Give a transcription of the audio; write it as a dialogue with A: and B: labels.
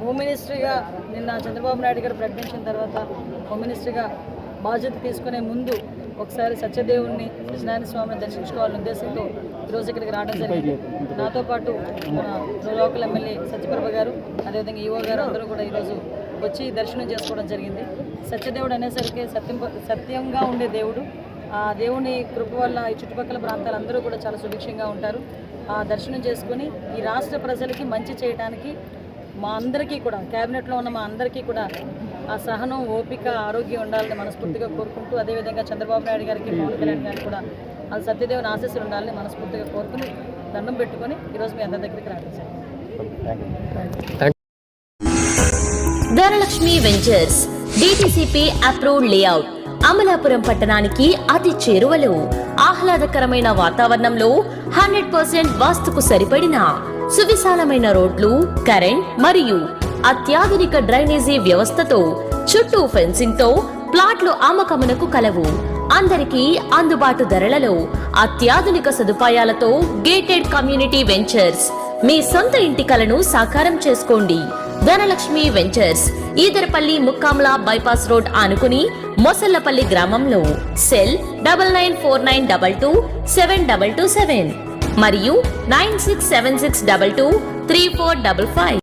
A: Home మినిస్ట్రీగా నిన్న చంద్రబాబు నాయుడు గారు ప్రకటించిన తర్వాత హోమ్ మినిస్ట్రీగా బాధ్యత తీసుకునే ముందు ఒకసారి సత్యదేవుణ్ణి సత్యనారాయణ స్వామిని దర్శించుకోవాలనే ఉద్దేశంతో ఈరోజు ఇక్కడికి రావడం జరిగింది. నాతో పాటు మన లోకల్ ఎమ్మెల్యే సత్యప్రభ గారు అదేవిధంగా ఈవో గారు అందరూ కూడా ఈరోజు వచ్చి దర్శనం చేసుకోవడం జరిగింది. సత్యదేవుడు అనేసరికి సత్యం సత్యంగా ఉండే దేవుడు. ఆ దేవుని కృప వల్ల ఈ చుట్టుపక్కల ప్రాంతాలందరూ కూడా చాలా సుభిక్షంగా ఉంటారు. ఆ దర్శనం చేసుకుని ఈ రాష్ట్ర ప్రజలకి మంచి చేయడానికి మా అందరికీ కూడా క్యాబినెట్లో ఉన్న మా అందరికీ కూడా ఆ సహనం ఓపిక ఆరోగ్యం ఉండాలని మనస్ఫూర్తిగా కోరుకుంటూ అదేవిధంగా చంద్రబాబు నాయుడు గారికి పవన్ కళ్యాణ్ గారికి కూడా అది సత్యదేవుని ఆశీస్సులు ఉండాలని మనస్ఫూర్తిగా కోరుకుని దండం పెట్టుకొని ఈరోజు మీ అందరి దగ్గరికి రావడం జరిగింది.
B: Dhanalakshmi ventures DTCP approved layout Amalapuram పట్టణానికి అతి చేరువలో ఆహ్లాదకరమైన వాతావరణంలో హండ్రెడ్ పర్సెంట్ వాస్తుకు సరిపడిన సువిశాలమైన రోడ్లు కరెంట్ మరియు అత్యాధునిక డ్రైనేజీ వ్యవస్థతో చుట్టూ ఫెన్సింగ్తో ప్లాట్లు అమ్మకమునకు కలవు. అందరికీ అందుబాటు ధరలలో అత్యాధునిక సదుపాయాలతో గేటెడ్ కమ్యూనిటీ వెంచర్స్. మీ సొంత ఇంటి కలను సాకారం చేసుకోండి. Dhanalakshmi ventures Edarapalli Mukkamala bypass road ఆనుకుని మొసల్లపల్లి గ్రామంలో. Cell double nine four nine double two seven double two seven. మరియు nine six seven six double two three four double five.